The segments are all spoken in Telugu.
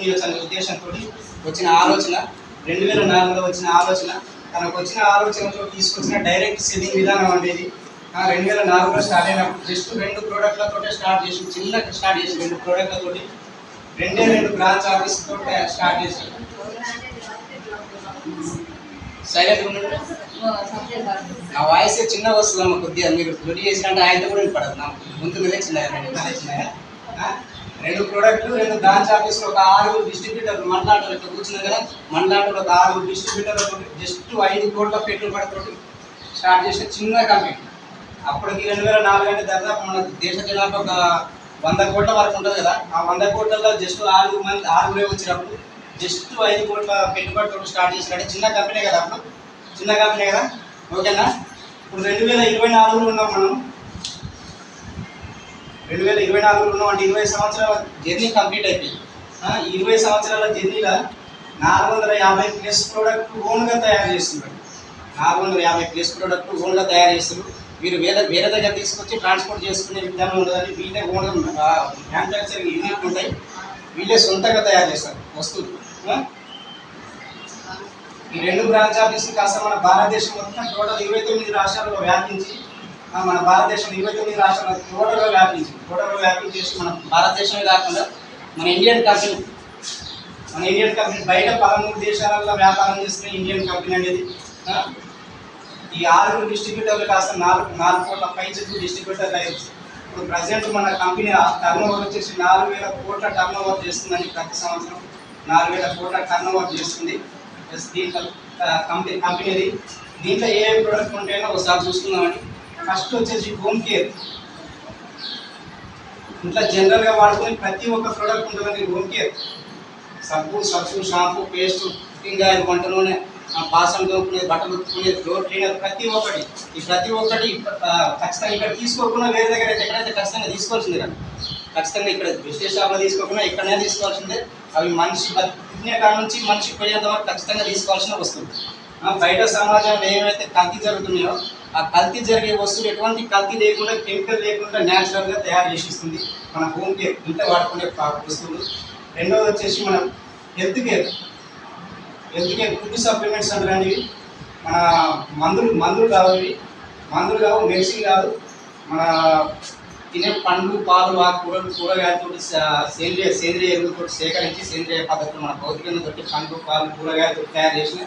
చెప్పుకునే అనే ఉద్దేశంతో వచ్చిన ఆలోచన రెండు వేల నాలుగులో వచ్చిన ఆలోచన తనకు వచ్చిన ఆలోచనతో తీసుకొచ్చిన డైరెక్ట్ సెల్లింగ్ విధానం అనేది రెండు వేల నాలుగులో స్టార్ట్ అయినప్పుడు జస్ట్ రెండు ప్రోడక్ట్లతో స్టార్ట్ చేసి చిన్నగా స్టార్ట్ చేసి రెండు ప్రోడక్ట్లతో రెండే రెండు బ్రాంచ్ ఆఫీస్ తోటి స్టార్ట్ చేసి. సైలెంట్ నా వాయిస్ చిన్నగా వస్తుందమ్మా కొద్దిగా మీరు జొడి చేసినట్టు ఆయనతో కూడా వినపడదు. నా ముందు మీదే చిన్న రెండు తలే రెండు బ్రాంచ్ ఆఫీసులు ఒక ఆరు డిస్ట్రిబ్యూటర్లు మండలాటలు ఇక్కడ కూర్చున్నాం కదా మండలాటలు ఒక ఆరు డిస్ట్రిబ్యూటర్లతో జస్ట్ ఐదు కోట్ల పెట్టుబడితో స్టార్ట్ చేసిన చిన్న కంపెనీ అప్పటికి రెండు వేల నాలుగు అంటే దాదాపు మన దేశ జనాభా ఒక వంద కోట్ల వరకు ఉంటుంది కదా ఆ వంద కోట్లలో జస్ట్ ఆరు మంది ఆరుగురే వచ్చినప్పుడు జస్ట్ ఐదు కోట్ల పెట్టుబడితో స్టార్ట్ చేసినట్టు చిన్న కంపెనీ కదా అప్పుడు? చిన్న కంపెనీ కదా? ఓకేనా? ఇప్పుడు రెండు వేల ఇరవై నాలుగులో ఉన్నాం మనం. రెండు వేల ఇరవై నాలుగులో ఉన్నాం అంటే ఇరవై సంవత్సరాల జర్నీ కంప్లీట్ అయిపోయింది. ఇరవై సంవత్సరాల జర్నీలో నాలుగు వందల యాభై ప్లస్ ప్రోడక్ట్ ఓన్గా తయారు చేస్తున్నారు. నాలుగు వందల యాభై ప్లస్ ప్రోడక్ట్ ఓన్గా తయారు చేస్తున్నారు. మీరు వేరే వేరే దగ్గర తీసుకొచ్చి ట్రాన్స్పోర్ట్ చేసుకునే విధానం ఉండదని వీళ్ళే ఓన్గా మ్యానుఫ్యాక్చరింగ్ యూనిట్ ఉంటాయి. వీళ్ళే సొంతంగా తయారు చేస్తారు వస్తువులు. ఈ రెండు బ్రాంచ్ ఆఫీసులు కాస్త మన భారతదేశం మొత్తం టోటల్ ఇరవై తొమ్మిది రాష్ట్రాల్లో వ్యాపించి మన భారతదేశం ఇరవై తొమ్మిది రాష్ట్రాల్లో టోటల్గా వ్యాపించి టోటల్గా వ్యాపించేసి మన భారతదేశమే కాకుండా మన ఇండియన్ కంపెనీ. మన ఇండియన్ కంపెనీ బయట పదమూడు దేశాలలో వ్యాపారం చేస్తున్న ఇండియన్ కంపెనీ అనేది ఈ ఆరుగురు డిస్ట్రిబ్యూటర్లు కాస్త నాలుగు నాలుగు కోట్ల పై చెట్టు డిస్ట్రిబ్యూటర్లు అయ్యారు ఇప్పుడు ప్రజెంట్ మన కంపెనీ టర్న్ ఓవర్ వచ్చేసి నాలుగు వేల కోట్ల టర్న్ ఓవర్ చేస్తుందని ప్రతి సంవత్సరం. నాలుగు వేల కోట్ల టర్న్ ఓవర్ చేస్తుంది. ప్లస్ దీంట్లో కంపెనీ కంపెనీది. దీంట్లో ఏ ఏ ప్రోడక్ట్ ఉంటాయో ఒకసారి చూసుకుందామండి. ఫస్ట్ వచ్చేసి హోమ్ కేర్ ఇంట్లో జనరల్గా వాడుకునే ప్రతి ఒక్క ప్రోడక్ట్ ఉంటుందండి హోమ్ కేర్ సబ్బు సబ్బు షాంపూ పేస్ట్ కుకింగ్ ఆయిల్ వంట నూనె ఆ, బాసన బట్టలు ఉతుకునేది డోర్ క్లీనర్ ప్రతి ఒక్కటి. ఈ ప్రతి ఒక్కటి ఖచ్చితంగా ఇక్కడ తీసుకోకుండా వేరే దగ్గర అయితే ఎక్కడైతే ఖచ్చితంగా తీసుకోవాల్సిందే కదా ఖచ్చితంగా ఇక్కడ విశేష షాప్లో తీసుకోకుండా ఇక్కడనే తీసుకోవాల్సిందే. అవి మనిషి పుట్టిన కాడ నుంచి మనిషి పోయేంత వరకు ఖచ్చితంగా తీసుకోవాల్సిన వస్తుంది బయట సమాజంలో ఏమైతే తగ్గి జరుగుతున్నాయో ఆ కల్తీ జరిగే వస్తువులు ఎటువంటి కల్తీ లేకుండా కెమికల్ లేకుండా న్యాచురల్గా తయారు చేసిస్తుంది మన హోమ్ కేర్ ఇంట్లో వాడుకునే వస్తువులు. రెండవది వచ్చేసి మనం health care health care food supplements అంటారు మన మందులు మందులు కావు ఇవి. మందులు కావు మెడిసిన్ కాదు. మన తినే పండ్లు పాలు ఆకుకూరలు కూరగాయలతో సేంద్రియ సేంద్రియ ఎరువులతో సేకరించి సేంద్రియ పద్ధతులు మన భౌతికంగా దొరికి పండ్లు పాలు కూరగాయలతో తయారు చేసిన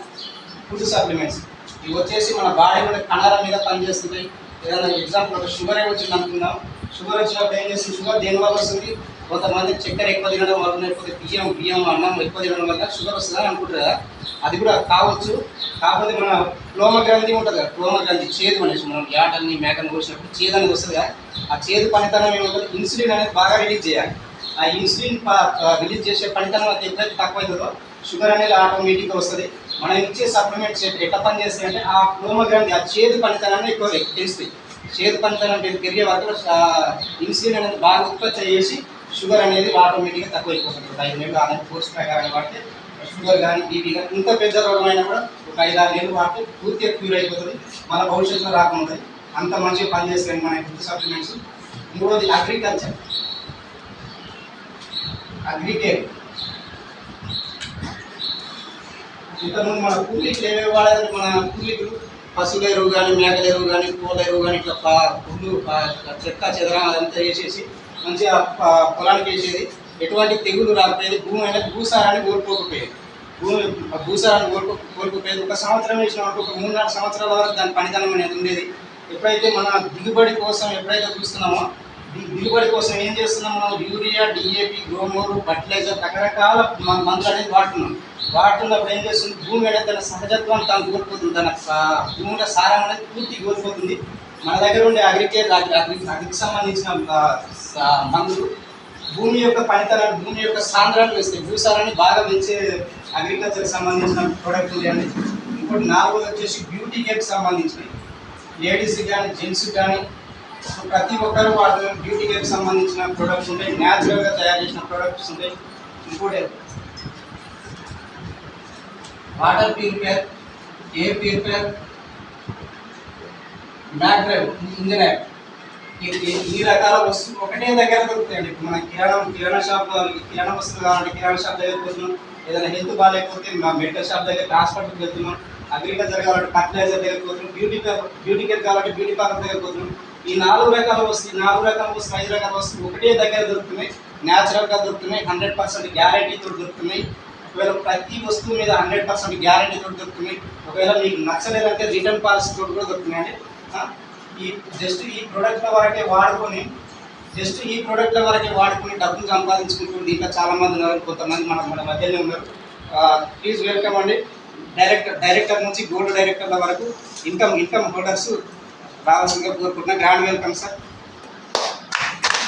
ఫుడ్ సప్లిమెంట్స్ ఇవి వచ్చేసి మన బాడీ మీద కణాల మీద పనిచేస్తున్నాయి ఏదైనా ఎగ్జాంపుల్ ఒక షుగర్ వచ్చింది అనుకుందాం. షుగర్ వచ్చినప్పుడు ఏం చేస్తుంది? షుగర్ దేనివల్ల వస్తుంది? కొంతమంది చక్కెర ఎక్కువ తినడం వల్ల లేకపోతే బియ్యం బియ్యం అన్నం ఎక్కువ తినడం వల్ల షుగర్ వస్తుందని అనుకుంటారు కదా. అది కూడా కావచ్చు. కాకపోతే మన ప్లోమ గ్రంథి ఉంటుంది కదా క్లోమ గ్రంథి చేదు అనేసి మనం యాటల్ని మేకని కోసినప్పుడు చేదు అనేది వస్తుంది కదా. ఆ చేదు పనితనం ఏమంటుంది? ఇన్సులిన్ అనేది బాగా రిలీజ్ చేయాలి. ఆ ఇన్సులిన్ రిలీజ్ చేసే పనితనం అది ఎప్పుడైతే తక్కువ అవుతుందో షుగర్ అనేది ఆటోమేటిక్గా వస్తుంది. మనం ఇచ్చే సప్లిమెంట్స్ ఎట్లా పని చేస్తాయి అంటే ఆ క్లోమ ఆ చేదు పనితనాన్ని ఎక్కువ తెలుస్తాయి చేదు పనితనం పెరిగే వరకు ఇన్సులిన్ అనేది బాగా ఉత్పత్తి చేసి షుగర్ అనేది ఆటోమేటిక్గా తక్కువ అయిపోతుంది ఐదు నెలలు అనేది కోర్స్ ప్రకారం వాడితే షుగర్ కానీ బీపీ కానీ ఇంత పెద్ద రోగం అయినా కూడా ఒక ఐదు ఆరు నెలలు వాడితే పూర్తిగా క్యూర్ అయిపోతుంది. మన భవిష్యత్తులో రాకుండా అంత మంచిగా పనిచేస్తాయి మన ఫుడ్ సప్లిమెంట్స్ మూడోది అగ్రికల్చర్ అగ్రికేర్ ఇంతకుముందు మన పూర్వీకులు ఏమేమి వాడారు? మన పూర్వీకులు పశువుల ఎరువు కానీ మేకల ఎరువు కానీ పూల ఎరువు కానీ ఇట్లా పా- చెక్క చెదరం అదంతా వేసేసి మంచిగా పొలానికి వేసేది. ఎటువంటి తెగులు రాకపోయేది. భూమి అనేది భూసారాన్ని కోల్పోకపోయేది. భూమి భూసారాన్ని కోల్పో కోల్పోయేది ఒక సంవత్సరం వేసిన ఒక మూడు నాలుగు సంవత్సరాల వరకు దాని పనితనం అనేది ఉండేది. ఎప్పుడైతే మన దిగుబడి కోసం ఎప్పుడైతే చూస్తున్నామో దిగుబడి కోసం ఏం చేస్తున్నాం మనం యూరియా డిఏపి గ్రోమోరు ఫర్టిలైజర్ రకరకాల మందులు అనేది వాడుతున్నాం. వాడుతున్నప్పుడు ఏం చేస్తుంది? భూమి అనేది తన సహజత్వం తాను కోల్పోతుంది తన సా- భూమిలో సారం అనేది పూర్తి కోల్పోతుంది. మన దగ్గర ఉండే అగ్రికేర్ అగ్రి అగ్రికి సంబంధించిన మందులు భూమి యొక్క పనితనాన్ని భూమి యొక్క సాంద్రాన్ని వేస్తాయి. భూసారాన్ని బాగా పెంచే అగ్రికల్చర్కి సంబంధించిన ప్రోడక్ట్ ఉంది అండి ఇంకోటి నాలుగోది వచ్చేసి బ్యూటీ కేర్కి సంబంధించినవి. లేడీస్ కానీ జెంట్స్ కానీ ప్రతి ఒక్కరు వాటి బ్యూటీ కేర్కి సంబంధించిన ప్రొడక్ట్స్ ఉంటాయి. న్యాచురల్గా తయారు చేసిన ప్రొడక్ట్స్ ఉంటాయి. ఇంకోటి water purifier air purifier back drive engine ఈ- రకాల వస్తువులు ఒకటే దగ్గర దొరుకుతాయండి. ఇప్పుడు మన కిరాణా కిరాణా షాప్ కిరాణా వస్తువులు కావాలంటే కిరాణా షాప్ దగ్గర పోతున్నాం ఏదైనా హెల్త్ బాగాలేకపోతే మా మెడికల్ షాప్ దగ్గర హాస్పిటల్కి వెళ్తున్నాం. అగ్రికల్చర్ కావాలంటే ఫర్టిలైజర్ దగ్గర పోతున్నాం. బ్యూటీ బ్యూటీ కేర్ కావాలంటే బ్యూటీ పార్లర్ దగ్గర పోతున్నాం. ఈ నాలుగు రకాల వస్తువులు ఈ నాలుగు రకాల వస్తువులు ఐదు రకాల వస్తువులు ఒకటే దగ్గర దొరుకుతున్నాయి. న్యాచురల్గా దొరుకుతున్నాయి. హండ్రెడ్ పర్సెంట్ గ్యారంటీతో దొరుకుతున్నాయి. ఒకవేళ ప్రతి వస్తువు మీద హండ్రెడ్ పర్సెంట్ గ్యారెంటీ తోటి దొరుకుతుంది. ఒకవేళ మీకు నచ్చలేదంటే రిటర్న్ పాలసీ తోటి కూడా దొరుకుతున్నాయండి ఈ జస్ట్ ఈ ప్రోడక్ట్ల వరకే వాడుకొని జస్ట్ ఈ ప్రోడక్ట్ల వరకే వాడుకొని డబ్బులు సంపాదించుకుంటూ దీంట్లో చాలామంది ఉన్నారు. కొంతమంది మన మన మధ్యలో ఉన్నారు. ప్లీజ్ వెల్కమ్ అండి. డైరెక్టర్ డైరెక్టర్ నుంచి గోల్డ్ డైరెక్టర్ల వరకు ఇన్కమ్ ఇన్కమ్ హోల్డర్స్ రావాల్సిందిగా కోరుకుంటున్నా. Grand welcome sir